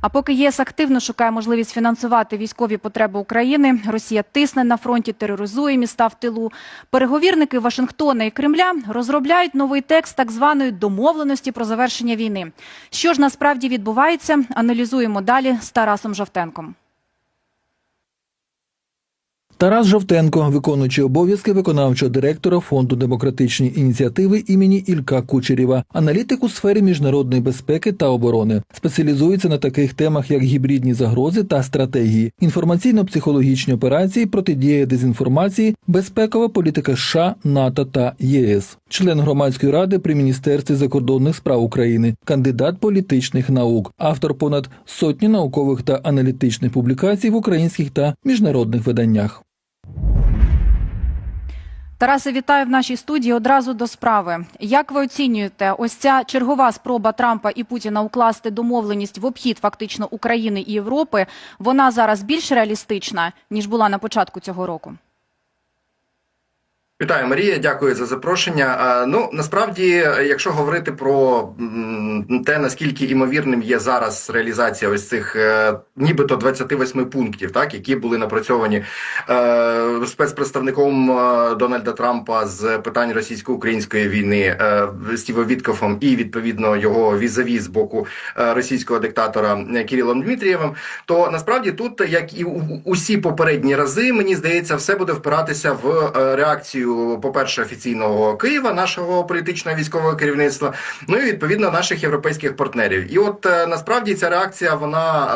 А поки ЄС активно шукає можливість фінансувати військові потреби України, Росія тисне на фронті, тероризує міста в тилу. Переговірники Вашингтона і Кремля розробляють новий текст так званої домовленості про завершення війни. Що ж насправді відбувається, аналізуємо далі з Тарасом Жовтенком. Тарас Жовтенко, виконуючий обов'язки виконавчого директора фонду демократичні ініціативи імені Ілька Кучерєва, аналітик у сфері міжнародної безпеки та оборони, спеціалізується на таких темах, як гібридні загрози та стратегії, інформаційно-психологічні операції, протидія дезінформації, безпекова політика США, НАТО та ЄС, член громадської ради при міністерстві закордонних справ України, кандидат політичних наук, автор понад сотні наукових та аналітичних публікацій в українських та міжнародних виданнях. Тарасе, вітаю в нашій студії. Одразу до справи. Як ви оцінюєте ось ця чергова спроба Трампа і Путіна укласти домовленість в обхід фактично України і Європи? Вона зараз більш реалістична ніж була на початку цього року? Вітаю, Марія. Дякую за запрошення. Ну насправді, якщо говорити про те, наскільки імовірним є зараз реалізація ось цих е, нібито 28 пунктів, так які були напрацьовані е, спецпредставником е, Дональда Трампа з питань російсько-української війни е, Віткофом і відповідно його візаві з боку російського диктатора Кирилом Дмитрієвим, то насправді тут, як і усі попередні рази, мені здається, все буде впиратися в реакцію, по-перше, офіційного Києва, нашого політичного військового керівництва, ну і відповідно наших європейських партнерів. І от е, насправді ця реакція вона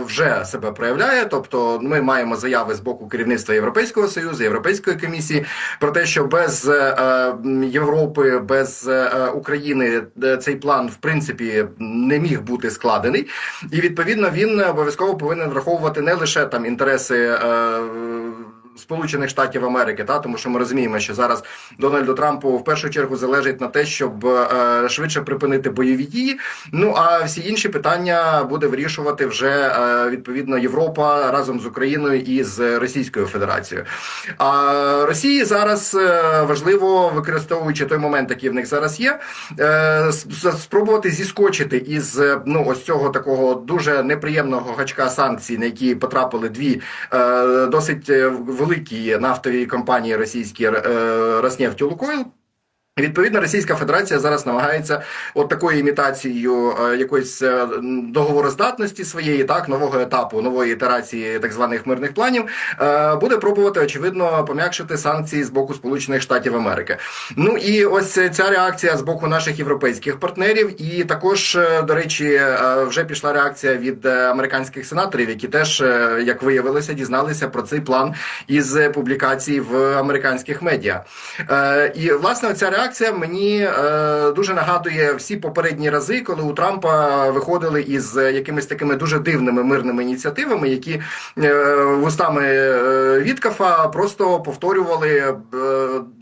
е, вже себе проявляє. Тобто, ми маємо заяви з боку керівництва Європейського союзу, Європейської комісії про те, що без е, Європи, без України цей план в принципі не міг бути складений, і відповідно він обов'язково повинен враховувати не лише там інтереси. Сполучених Штатів Америки, та тому що ми розуміємо, що зараз Дональду Трампу в першу чергу залежить на те, щоб е, швидше припинити бойові дії. Ну а всі інші питання буде вирішувати вже е, відповідно Європа разом з Україною і з Російською Федерацією. А Росії зараз е, важливо, використовуючи той момент, який в них зараз є, е, спробувати зіскочити із е, ну ось цього такого дуже неприємного гачка санкцій, на які потрапили дві е, досить е, великі нафтові компанії російські е, Роснефть і Лукойл. Відповідно, Російська Федерація зараз намагається от такою імітацією е, якоїсь е, договороздатності своєї, так нового етапу, нової ітерації так званих мирних планів, е, буде пробувати очевидно пом'якшити санкції з боку Сполучених Штатів Америки. Ну і ось ця реакція з боку наших європейських партнерів, і також, до речі, вже пішла реакція від американських сенаторів, які теж, як виявилося, дізналися про цей план із публікацій в американських медіа. І власне ця реакція мені е, дуже нагадує всі попередні рази, коли у Трампа виходили із е, якимись такими дуже дивними мирними ініціативами, які е, вустами е, Віткафа просто повторювали е,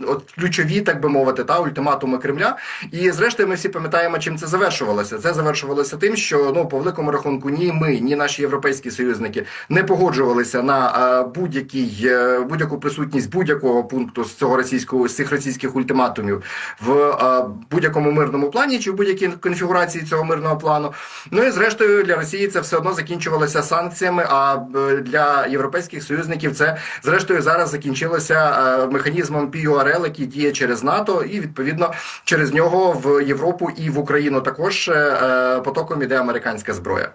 от ключові, так би мовити, та ультиматуми Кремля. І зрештою, ми всі пам'ятаємо, чим це завершувалося. Це завершувалося тим, що ну по великому рахунку ні ми, ні наші європейські союзники не погоджувалися на е, будь-який е, будь-яку присутність будь-якого пункту з цього російського з цих російських ультиматумів в е, будь-якому мирному плані чи в будь-якій конфігурації цього мирного плану. Ну і зрештою для Росії це все одно закінчувалося санкціями. А для європейських союзників це зрештою зараз закінчилося механізмом PURL, який діє через НАТО, і відповідно через нього в Європу і в Україну також е, е, потоком іде американська зброя.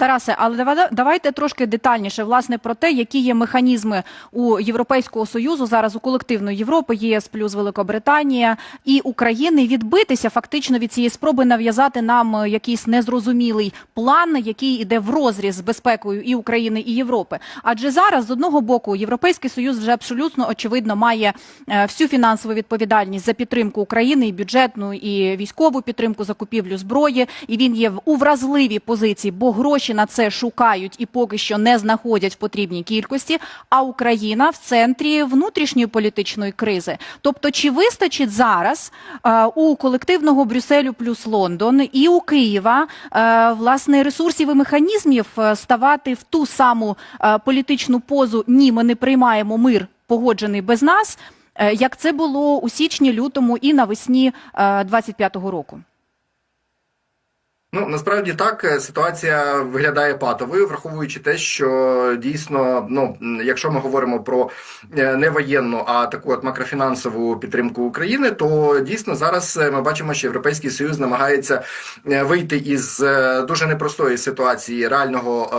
Тарасе, але дава- давайте трошки детальніше власне про те, які є механізми у Європейського союзу зараз у колективної Європи, ЄС плюс Великобританія і України відбитися фактично від цієї спроби нав'язати нам е, якийсь незрозумілий план, який іде в розріз з безпекою і України і Європи. Адже зараз з одного боку Європейський союз вже абсолютно очевидно має е, всю фінансову відповідальність за підтримку України і бюджетну і військову підтримку закупівлю зброї, і він є у вразливій позиції, бо гроші на це шукають і поки що не знаходять в потрібній кількості. А Україна в центрі внутрішньої політичної кризи. Тобто, чи вистачить зараз е, у колективного Брюсселю плюс Лондон і у Києва е, власне ресурсів і механізмів е, ставати в ту саму е, політичну позу Ні, ми не приймаємо мир, погоджений без нас. е, Як це було у січні, лютому і навесні е, 25-го року? Ну насправді так е, ситуація виглядає патовою, враховуючи те, що дійсно, ну якщо ми говоримо про е, не воєнну, а таку от макрофінансову підтримку України, то дійсно зараз е, ми бачимо, що Європейський Союз намагається вийти із дуже непростої ситуації реального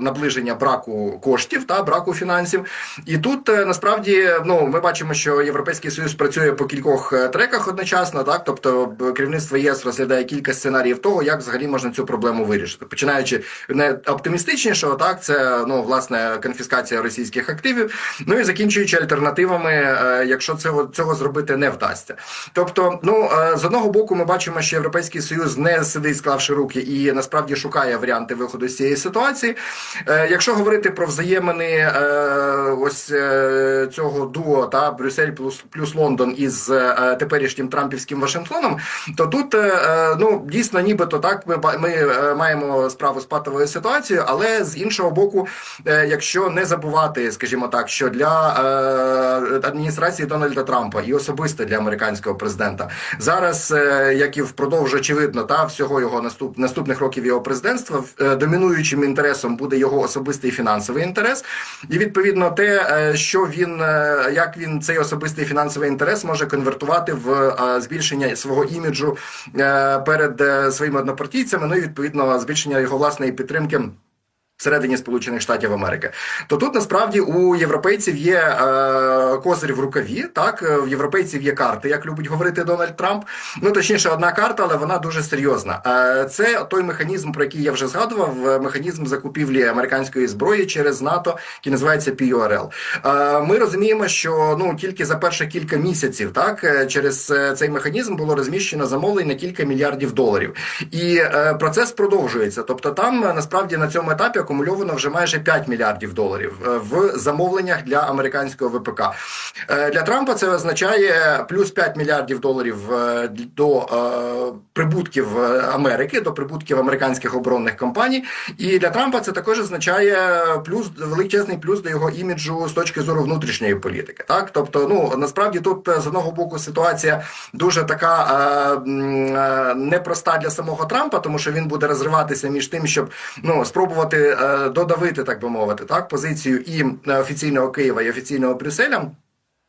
наближення браку коштів та браку фінансів. І тут насправді ну ми бачимо, що Європейський Союз працює по кількох треках одночасно, так тобто керівництво ЄС розглядає кілька сценаріїв того, як взагалі можна цю проблему вирішити, починаючи не оптимістичнішого, так це ну власне конфіскація російських активів, ну і закінчуючи альтернативами, е, якщо цього цього зробити не вдасться. Тобто, ну е, з одного боку, ми бачимо, що Європейський Союз не сидить, склавши руки, і насправді шукає варіанти виходу з цієї ситуації. Е, Якщо говорити про взаємини ось цього дуо та Брюссель плюс плюс Лондон із теперішнім Трампівським Вашингтоном, то тут ну дійсно, нібито так ми ба- ми е, маємо справу з патовою ситуацією, але з іншого боку, е, якщо не забувати, скажімо так, що для е, адміністрації Дональда Трампа і особисто для американського президента зараз, е, як і впродовж очевидно, та всього його наступ наступних років його президентства, е, домінуючим інтересом буде його особистий фінансовий інтерес, і відповідно те, е, що він е, як він цей особистий фінансовий інтерес може конвертувати в е, збільшення свого іміджу е, перед е, своїми однопартійцями, ну і відповідно збільшення його власної підтримки. Всередині Сполучених Штатів Америки, то тут насправді у європейців є е, козир в рукаві. Так Е, в європейців є карти, як любить говорити Дональд Трамп. Ну точніше, одна карта, але вона дуже серйозна. Е, це той механізм, про який я вже згадував. е, Механізм закупівлі американської зброї через НАТО, який називається PURL. Е, ми розуміємо, що ну тільки за перші кілька місяців, так е, через цей механізм було розміщено замовлень на кілька мільярдів доларів, і е, процес продовжується. Тобто, там насправді на цьому етапі акумульовано вже майже 5 мільярдів доларів е, в замовленнях для американського ВПК. Е, Для Трампа це означає плюс 5 мільярдів доларів е, до е, прибутків е, Америки, до прибутків американських оборонних компаній. І для Трампа це також означає плюс величезний плюс до його іміджу з точки зору внутрішньої політики. Так, тобто, ну насправді тут е, з одного боку ситуація дуже така е, е, непроста для самого Трампа, тому що він буде розриватися між тим, щоб ну спробувати е, додавити, так би мовити, так позицію і е, офіційного Києва, і офіційного Брюсселя.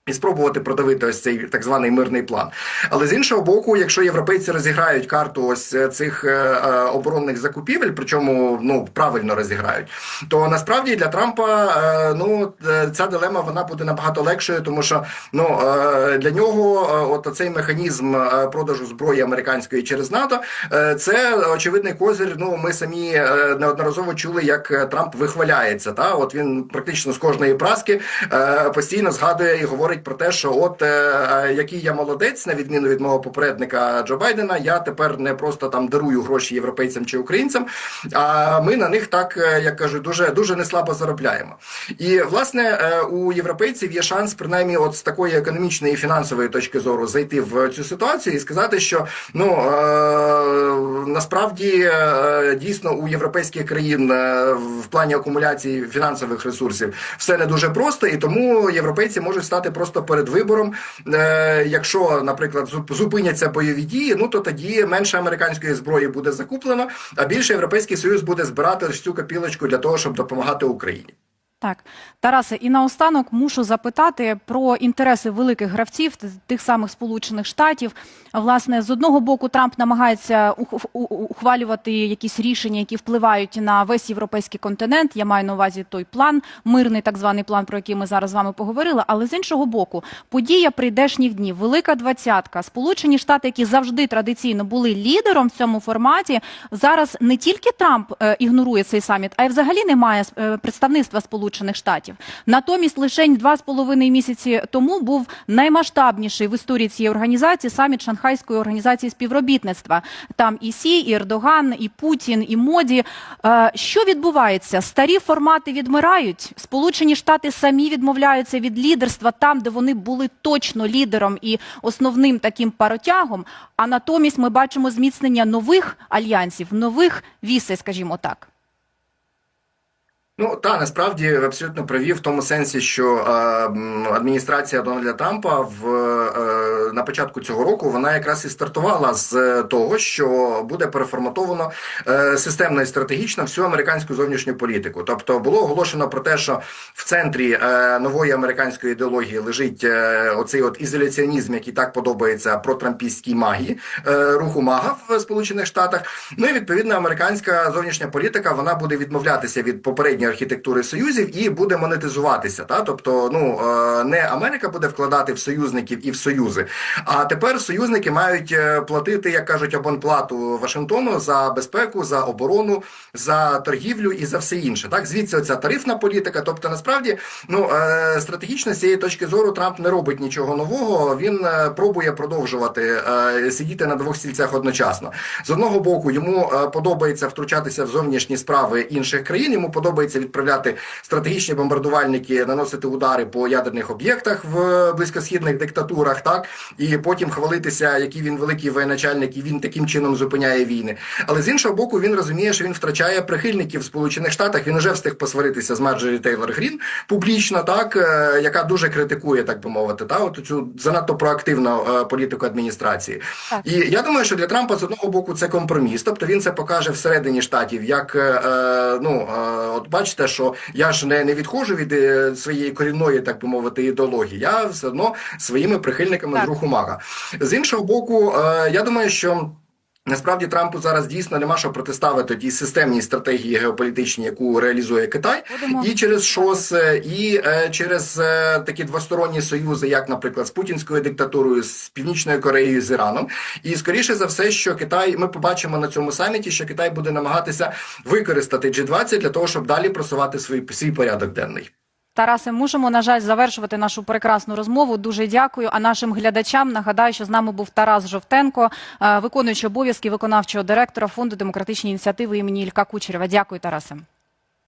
І спробувати продавити ось цей так званий мирний план. Але з іншого боку, якщо європейці розіграють карту ось е, цих е, е, оборонних закупівель, причому ну правильно розіграють, то насправді для Трампа ну ця дилема вона буде набагато легшою, тому що ну для нього от цей механізм продажу зброї американської через НАТО, це очевидний козир. Ну ми самі неодноразово чули, як Трамп вихваляється. Та от він практично з кожної праски постійно згадує і говорить про те, що от е, е, який я молодець, на відміну від мого попередника Джо Байдена, я тепер не просто там дарую гроші європейцям чи українцям, а ми на них так, е, як кажуть, дуже дуже неслабо заробляємо. І власне е, у європейців є шанс, принаймні, от з такої економічної і фінансової точки зору зайти в цю ситуацію і сказати, що ну е, насправді е, дійсно у європейських країн е, в плані акумуляції фінансових ресурсів все не дуже просто, і тому європейці можуть стати просто перед вибором. Е, Якщо, наприклад, зуп- зупиняться бойові дії, ну то тоді менше американської зброї буде закуплено, а більше європейський союз буде збирати цю копілочку для того, щоб допомагати Україні. Так, Тарасе, і наостанок мушу запитати про інтереси великих гравців, тих самих Сполучених Штатів. Власне, з одного боку, Трамп намагається ухвалювати якісь рішення, які впливають на весь європейський континент. Я маю на увазі той план, мирний так званий план, про який ми зараз з вами поговорили. Але з іншого боку, подія прийдешніх днів, велика двадцятка, Сполучені Штати, які завжди традиційно були лідером в цьому форматі, зараз не тільки Трамп е, ігнорує цей саміт, а й взагалі немає е, представництва Сполучених Штатів. Натомість лише два з половиною місяці тому був наймасштабніший в історії цієї організації саміт Шанхайської організації співробітництва. Там і Сі, і Ердоган, і Путін, і Моді. Е, Що відбувається? Старі формати відмирають. Сполучені Штати самі відмовляються від лідерства там, де вони були точно лідером і основним таким паротягом. А натомість ми бачимо зміцнення нових альянсів, нових вісей, скажімо так. Ну та насправді абсолютно праві в тому сенсі, що адміністрація Дональда Трампа в е, на початку цього року вона якраз і стартувала з е, того, що буде переформатовано е, системно і стратегічно всю американську зовнішню політику. Тобто було оголошено про те, що в центрі е, нової американської ідеології лежить оцей от ізоляціонізм, який так подобається протрампійській магії е, руху мага в Сполучених Штатах. Ну і відповідно американська зовнішня політика вона буде відмовлятися від попередньої архітектури союзів і буде монетизуватися. Та тобто, ну не Америка буде вкладати в союзників і в союзи, а тепер союзники мають е, платити, як кажуть, абонплату Вашингтону за безпеку, за оборону, за торгівлю і за все інше. Так звідси оця тарифна політика. Тобто, насправді, ну е, стратегічно з цієї точки зору Трамп не робить нічого нового. Він е, пробує продовжувати сидіти на двох стільцях одночасно. З одного боку, йому подобається втручатися в зовнішні справи інших країн. Йому подобається відправляти стратегічні бомбардувальники, наносити удари по ядерних об'єктах в близькосхідних диктатурах, так і потім хвалитися, який він великий воєначальник, і він таким чином зупиняє війни. Але з іншого боку, він розуміє, що він втрачає прихильників в Сполучених Штатах. Він вже встиг посваритися з Марджорі Тейлор Грін публічно, так е, яка дуже критикує, так би мовити, та от цю занадто проактивну е, політику адміністрації. Так. І я думаю, що для Трампа з одного боку це компроміс. Тобто він це покаже всередині штатів, як е, ну от бачите, що я ж не, не відходжу від своєї корінної, так би мовити, ідеології. Я все одно своїми прихильниками Так. руху мага. З іншого боку, е, я думаю, що. Насправді Трампу зараз дійсно нема що протиставити тій системній стратегії геополітичній, яку реалізує Китай, Будемо і через ШОС, е, і е, через е, такі двосторонні союзи, як, наприклад, з путінською диктатурою, з Північною Кореєю, з Іраном. І скоріше за все, що Китай, ми побачимо на цьому саміті, що Китай буде намагатися використати G20 для того, щоб далі просувати свій, свій порядок денний. Тарасе, мусимо, на жаль, завершувати нашу прекрасну розмову. Дуже дякую. А нашим глядачам нагадаю, що з нами був Тарас Жовтенко, е, виконуючий обов'язки виконавчого директора Фонду демократичні ініціативи імені Ілька Кучерєва. Дякую, Тарасе.